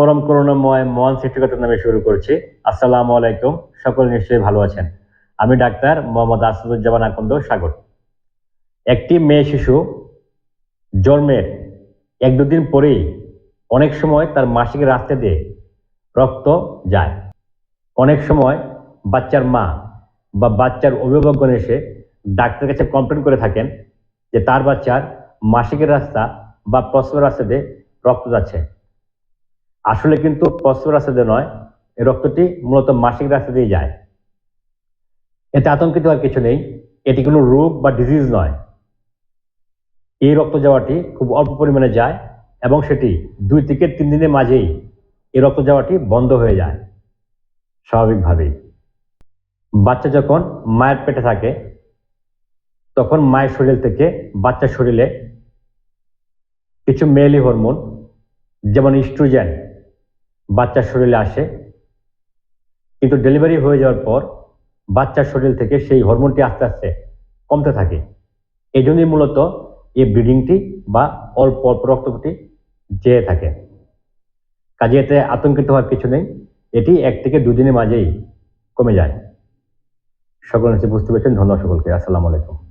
পরম করুণাময় মহান সৃষ্টিকর্তার নামে শুরু করছি। আসসালামু আলাইকুম। সকল নিশ্চয়ই ভালো আছেন। আমি ডাক্তার মোহাম্মদ আসাদুজ্জামান আকন্দ সাগর। একটি মেয়ে শিশু জন্মের এক দুদিন পরেই অনেক সময় তার মাসিক রাস্তা দিয়ে রক্ত যায়। অনেক সময় বাচ্চার মা বা বাচ্চার অভিভাবকগণ এসে ডাক্তারের কাছে কমপ্লেন করে থাকেন যে তার বাচ্চার মাসিকের রাস্তা বা প্রসবের রাস্তা দিয়ে রক্ত যাচ্ছে। আসলে কিন্তু প্রস্রাব রাস্তা দিয়ে নয়, এই রক্তটি মূলত মাসিক রাস্তা দিয়ে যায়। এতে আতঙ্কিত হওয়ার কিছু নেই, এটি কোনো রোগ বা ডিজিজ নয়। এই রক্ত যাওয়াটি খুব অল্প পরিমাণে যায় এবং সেটি দুই থেকে তিন দিনের মাঝেই এই রক্ত যাওয়াটি বন্ধ হয়ে যায়, স্বাভাবিকভাবেই। বাচ্চা যখন মায়ের পেটে থাকে, তখন মায়ের শরীর থেকে বাচ্চার শরীরে কিছু মেলি হরমোন, যেমন ইস্ট্রোজেন বাচ্চার শরীরে আসে। কিন্তু ডেলিভারি হয়ে যাওয়ার পর বাচ্চার শরীর থেকে সেই হরমোনটি আস্তে আস্তে কমতে থাকে। এই জন্যই মূলত এই ব্লিডিংটি বা অল্প অল্প রক্তপটি যেয়ে থাকে। কাজে এতে আতঙ্কিত হওয়ার কিছু নেই। এটি এক থেকে দুদিনের মাঝেই কমে যায়। সকল বুঝতে পেরেছেন। ধন্যবাদ সকলকে। আসসালামু আলাইকুম।